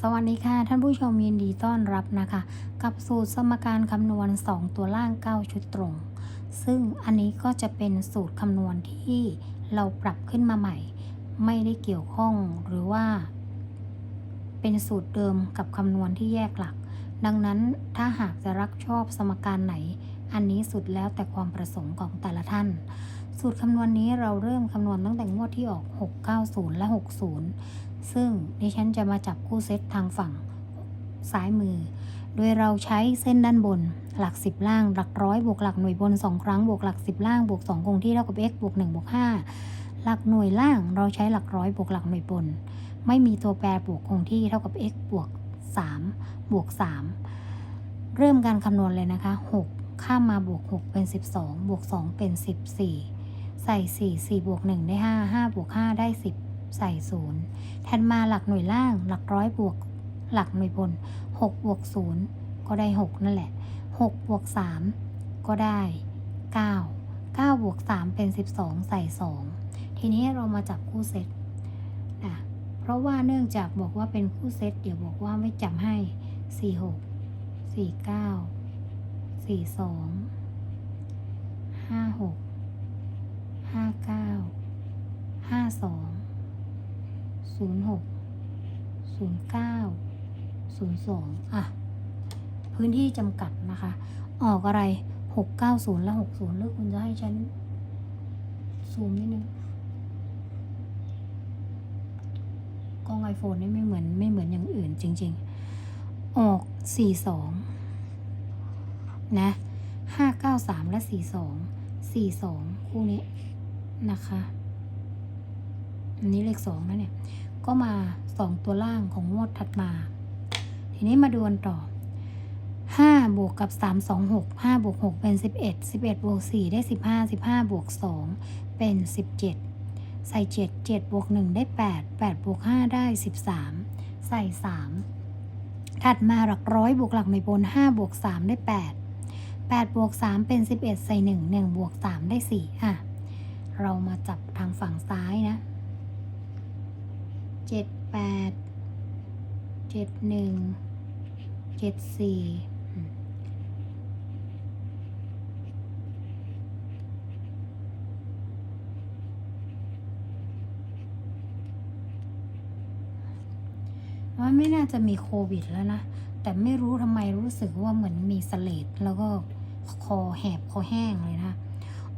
สวัสดีค่ะ ท่านผู้ชมยินดีต้อนรับนะคะ กับสูตรสมการคำนวณ 2 ตัวล่าง 9 ชุดตรง ซึ่งอันนี้ก็จะเป็นสูตรคำนวณที่เราปรับขึ้นมาใหม่ ไม่ได้เกี่ยวข้องหรือว่า เป็นสูตรเดิมกับคำนวณที่แยกหลัก ดังนั้นถ้าหากจะรักชอบสมการไหน อันนี้สุดแล้วแต่ความประสงค์ของแต่ละท่านสูตรคำนวณนี้เราเริ่มคำนวณตั้งแต่งวดที่ออก 690 และ 60 ซึ่งดิฉันจะมาจับคู่เซตทางฝั่งซ้ายมือ โดยเราใช้เส้นด้านบน หลัก 10 ล่าง หลักร้อยบวกหลักหน่วยบน 2 ครั้งบวกหลัก 10 ล่างบวก2คงที่เท่ากับ x บวก1บวก5หลักหน่วยล่างเราใช้หลักร้อยบวกหลักหน่วยบน ไม่มีตัวแปรบวกคงที่เท่ากับ x บวก3บวก3เริ่มการคำนวณเลยนะคะ 6 ข้ามมาบวก 6 เป็น 12 บวก 2 เป็น 14 ใส่ 4 4บวก1ได้ 5 5บวก5ได้ 10 ใส่0ถัดมาหลักหน่วยล่างหลักร้อยบวก หลักหน่วยบน6บวก0ก็ได้ 6 นั่นแหละ6บวก3ก็ได้ 9 9บวก3เป็น 12 ใส่ 2 ทีนี้เรามาจับคู่เซตนะเพราะว่าเนื่องจากบอกว่าเป็นคู่เซตเดี๋ยวบอกว่าไม่จำให้ 4 6 4 9 4 2 5 6 5 9 5 2 0 6 0 9 0 2อะ พื้นที่จำกัดนะคะ ออกอะไร690และ60หรือคุณจะให้ฉัน ซูมนิดนึงกล้องไอโฟนนี่ไม่เหมือนไม่เหมือนอย่างอื่นจริง ๆ ออก42นะ593และ42 42คู่นี้นะคะ อันนี้เลขสองนะเนี่ย ก็มาสองตัวล่างของงวดถัดมา ทีนี้มาดูกันต่อห้าบวกกับสามสองหกห้าบวกหกเป็นสิบเอ็ดสิบเอ็ดบวกสี่ได้สิบห้าสิบห้าบวกสองเป็นสิบเจ็ดใส่เจ็ดเจ็ดบวกหนึ่งได้แปดแปดบวกห้าได้สิบสามใส่สามถัดมาหลักร้อยบวกหลักหน่วยบนห้าบวกสามได้แปดแปดบวกสามเป็นสิบเอ็ดใส่หนึ่งหนึ่งบวกสามได้สี่อะ เรามาจับทางฝั่งซ้ายนะ เจ็ดแปดเจ็ดหนึ่งเจ็ดสี่ว่าไม่น่าจะมีโควิดแล้วนะ แต่ไม่รู้ทำไมรู้สึกว่าเหมือนมีสเลดแล้วก็คอแหบคอแห้งเลยนะ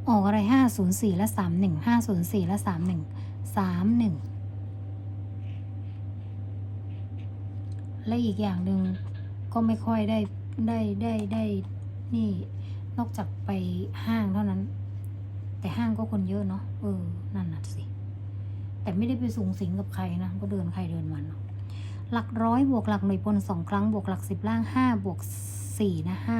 ออกอะไร 504 และ 31 504 และ 31 31 และอีกอย่างหนึ่งก็ไม่ค่อยได้ได้ได้ได้นี่นอกจากไปห้างเท่านั้น แต่ห้างก็คนเยอะเนาะเออนั่นน่ะสิ แต่ไม่ได้ไปสูงสิงกับใครนะ ก็เดินใครเดินมันเนาะหลักร้อยบวกหลักหน่วยบนสองครั้งบวกหลักสิบล่างห้าบวกสี่นะห้า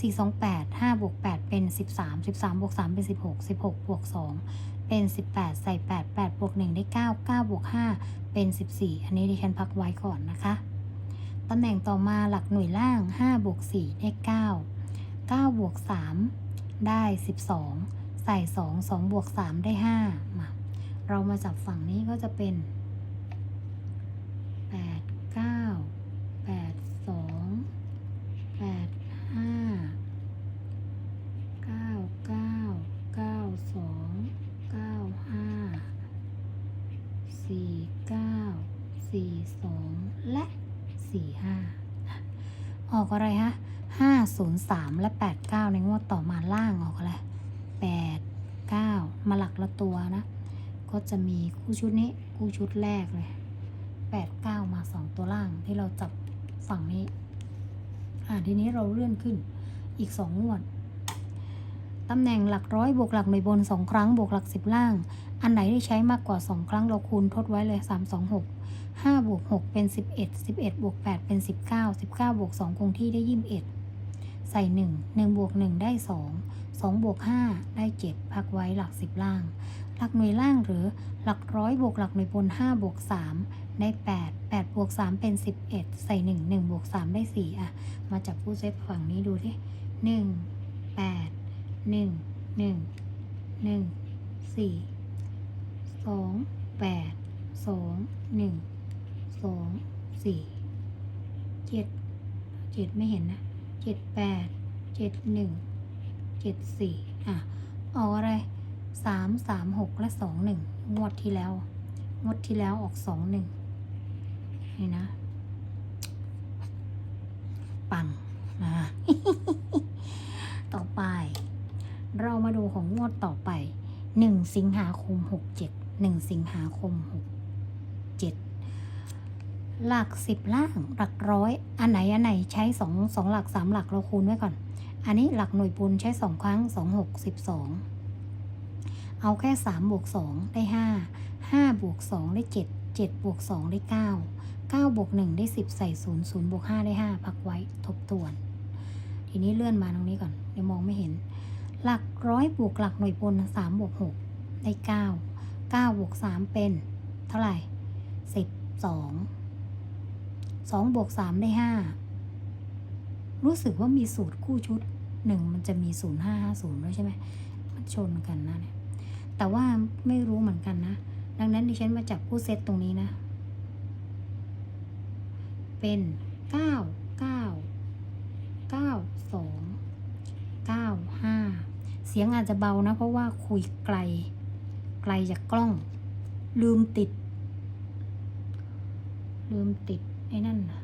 สี่สองแปดห้าบวกแปดเป็นสิบสามสิบสามบวกสามเป็นสิบหกสิบหกบวกสองเป็นสิบแปดใส่แปดแปดบวกหนึ่งได้เก้าเก้าบวกห้าเป็นสิบสี่อันนี้ดิฉันพักไว้ก่อนนะคะ ตำแหน่งต่อมาหลักหน่วยล่างห้าบวกสี่ได้เก้าเก้าบวกสามได้สิบสองใส่สองสองบวกสามได้ห้ามาเรามาจับฝั่งนี้ก็จะเป็นแปดเก้าแปดสองแปดห้าเก้าเก้าเก้าสองเก้าห้าสี่เก้าสี่สองและ สี่ห้าออกอะไรฮะห้าศูนย์สามและแปดเก้าในงวดต่อมาล่างออกอะไรแปดเก้ามาหลักละตัวนะ ก็จะมีคู่ชุดนี้คู่ชุดแรกเลยแปดเก้ามาสองตัวล่างที่เราจับฝั่งนี้ อ่าทีนี้เราเลื่อนขึ้นอีกสองงวดตำแหน่งหลักร้อยบวกหลักหน่วยบนสองครั้งบวกหลักสิบล่าง อันไหนที่ใช้มากกว่าสองครั้งเราคูณทดไว้เลยสาม 5บวก6เป็น 11 11บวก8เป็น 19 19บวก2คงที่ได้21ใส่ 1 1บวก1ได้ 2 2บวก5ได้ 7 พักไว้หลัก 10 ล่าง หลักหน่วยล่างหรือหลักร้อยบวกหลักหน่วยบน5บวก3ได้ 8 8บวก3เป็น 11 ใส่ 1 1บวก3ได้ 4 อะ มาจับคู่เซตฝั่งนี้ดูที่ 1 8 1 1 1 4 2 8 สองหนึ่งสองสี่เจ็ดเจ็ดไม่เห็นนะเจ็ดแปดเจ็ดหนึ่งเจ็ดสี่อะออกอะไรสามสามหกและสองหนึ่งงวดที่แล้ว งวดที่แล้วออกสองหนึ่งนี่นะ ปังนะต่อไป เรามาดูของงวดต่อไปหนึ่งสิงหาคมหกเจ็ดหนึ่งสิงหาคมหก เจ็ดหลักสิบล่าง หลักร้อย อันไหน อันไหนใช้สองสองหลักสามหลักเราคูณไว้ก่อน อันนี้หลักหน่วยปูนใช้สองครั้งสองหกสิบสองเอาแค่สามบวกสองได้ห้าห้าบวกสองได้เจ็ดเจ็ดบวกสองได้เก้าเก้าบวกหนึ่งได้สิบใส่ศูนย์ศูนย์บวกห้าได้ห้าพักไว้ทบทวน ทีนี้เลื่อนมาตรงนี้ก่อนเดี๋ยวมองไม่เห็น หลักร้อยบวกหลักหน่วยบนสามบวกหกได้เก้าเก้าบวกสามเป็น เท่าไหร่ สิบสองสองบวกสามได้ห้ารู้สึกว่ามีสูตรคู่ชุดหนึ่งมันจะมีศูนย์ห้าห้าศูนย์ด้วยใช่ไหมมันชนกันนะเนี่ยแต่ว่าไม่รู้เหมือนกันนะ ดังนั้นดิฉันมาจับคู่เซตตรงนี้นะ เป็นเก้าเก้าเก้าสองเก้าห้าเสียงอาจจะเบานะ เพราะว่าคุยไกล ไกลจากกล้อง ลืมติด ลืมติดไอ้นั่นนะ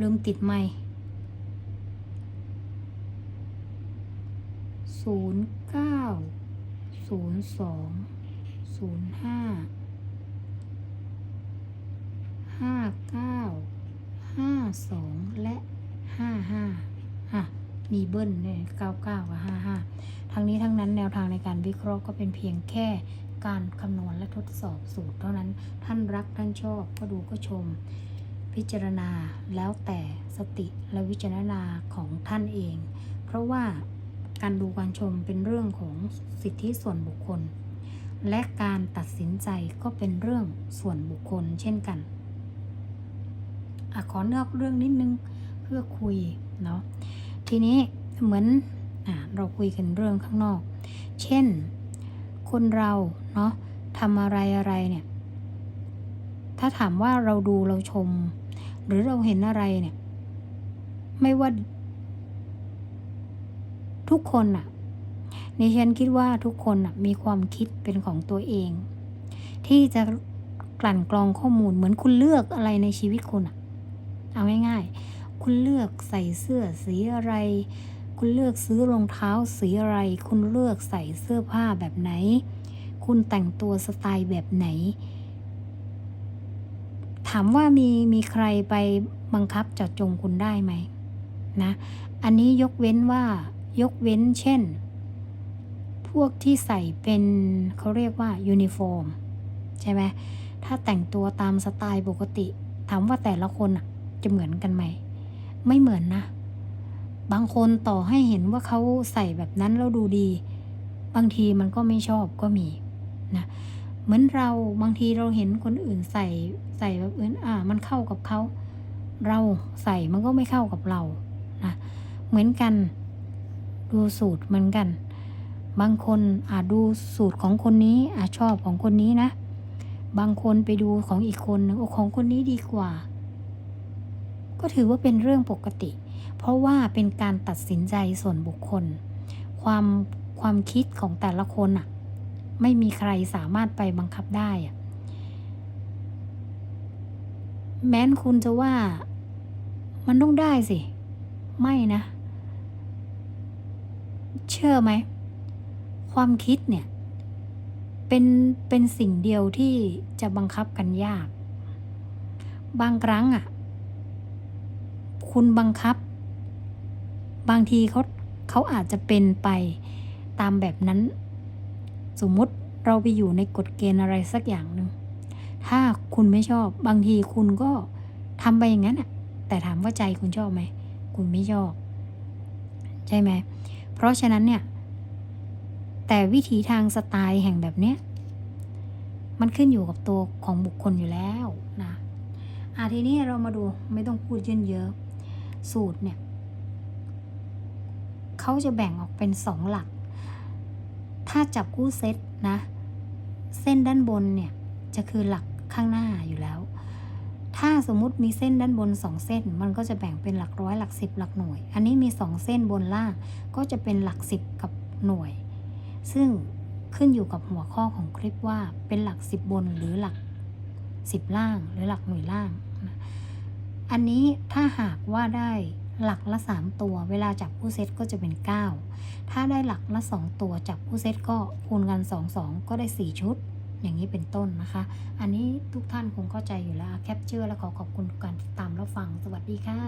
ลืมติดไม่ศูนย์เก้าศูนย์สองศูนย์ห้าห้าเก้าห้าสองและห้าห้าอะมีเบิ้ลเนี่ยเก้าเก้ากับห้าห้าทั้งนี้ทั้งนั้นแนวทางในการวิเคราะห์ก็เป็นเพียงแค่ การคำนวณและทดสอบสูตร เท่านั้นท่านรักท่านชอบก็ดูก็ชม พิจารณาแล้วแต่สติและวิจารณาของท่านเอง เพราะว่าการดูการชมเป็นเรื่องของสิทธิส่วนบุคคล และการตัดสินใจก็เป็นเรื่องส่วนบุคคลเช่นกันอขอนอกเรื่องนิดนึงเพื่อคุยเนาะทีนี้เหมือนอเราคุยกันเรื่องข้างนอก เช่น คนเราเนาะทำอะไรอะไรเนี่ย ถ้าถามว่าเราดูเราชม หรือเราเห็นอะไรเนี่ย ไม่ว่า ทุกคนอะในฉันคิดว่าทุกคนอะมีความคิดเป็นของตัวเอง ที่จะกลั่นกรองข้อมูลเหมือนคุณเลือกอะไรในชีวิตคุณอะเอาง่ายๆ คุณเลือกใส่เสื้อสีอะไร คุณเลือกซื้อรองเท้าสีอะไร คุณเลือกใส่เสื้อผ้าแบบไหน คุณแต่งตัวสไตล์แบบไหน ถามว่ามีมีใครไปบังคับเจาะจงคุณได้ไหมนะ อันนี้ยกเว้นว่ายกเว้นเช่น พวกที่ใส่เป็นเขาเรียกว่ายูนิฟอร์มใช่ไหมถ้าแต่งตัวตามสไตล์ปกติ ถามว่าแต่ละคนจะเหมือนกันไหม ไม่เหมือนนะ บางคนต่อให้เห็นว่าเขาใส่แบบนั้นแล้วดูดี บางทีมันก็ไม่ชอบก็มีนะเหมือนเราบางทีเราเห็นคนอื่นใส่ใส่แบบอื่นอ่า มันเข้ากับเขา เราใส่มันก็ไม่เข้ากับเรานะเหมือนกัน ดูสูตรเหมือนกัน บางคนอาจดูสูตรของคนนี้อาจชอบของคนนี้นะ บางคนไปดูของอีกคนนึงโอ้ของคนนี้ดีกว่า ก็ถือว่าเป็นเรื่องปกติ เพราะว่าเป็นการตัดสินใจส่วนบุคคล ความความคิดของแต่ละคนอะไม่มีใครสามารถไปบังคับได้อะแม้นคุณจะว่ามันต้องได้สิ ไม่นะ เชื่อไหม ความคิดเนี่ย เป็นเป็นสิ่งเดียวที่จะบังคับกันยาก บางครั้งอะ คุณบังคับ บางทีเขาเขาอาจจะเป็นไปตามแบบนั้น สมมุติเราไปอยู่ในกฎเกณฑ์อะไรสักอย่างหนึ่งถ้าคุณไม่ชอบ บางทีคุณก็ทำไปอย่างนั้นอะแต่ถามว่าใจคุณชอบไหม คุณไม่ชอบ ใช่ไหม เพราะฉะนั้นเนี่ย แต่วิถีทางสไตล์แห่งแบบเนี้ยมันขึ้นอยู่กับตัวของบุคคลอยู่แล้วนะอะทีนี้เรามาดูไม่ต้องพูดเยอะเยอะๆสูตรเนี่ย เขาจะแบ่งออกเป็นสองหลัก ถ้าจับคู่เซตนะ เส้นด้านบนเนี่ยจะคือหลักข้างหน้าอยู่แล้ว ถ้าสมมุติมีเส้นด้านบน2เส้น มันก็จะแบ่งเป็นหลักร้อยหลักสิบหลักหน่วย อันนี้มี2เส้นบนล่างก็จะเป็นหลักสิบกับหน่วย ซึ่งขึ้นอยู่กับหัวข้อของคลิปว่าเป็นหลักสิบบนหรือหลักสิบล่างหรือหลักหน่วยล่าง อันนี้ถ้าหากว่าได้ หลักละ 3 ตัว เวลาจับผู้เซตก็จะเป็น 9 ถ้าได้หลักละ 2 ตัวจับผู้เซตก็คูณกัน 2 2 ก็ได้ 4 ชุด อย่างนี้เป็นต้นนะคะ อันนี้ทุกท่านคงเข้าใจอยู่แล้วแคปเจอร์และขอขอบคุณทุกการติดตามรับฟัง สวัสดีค่ะ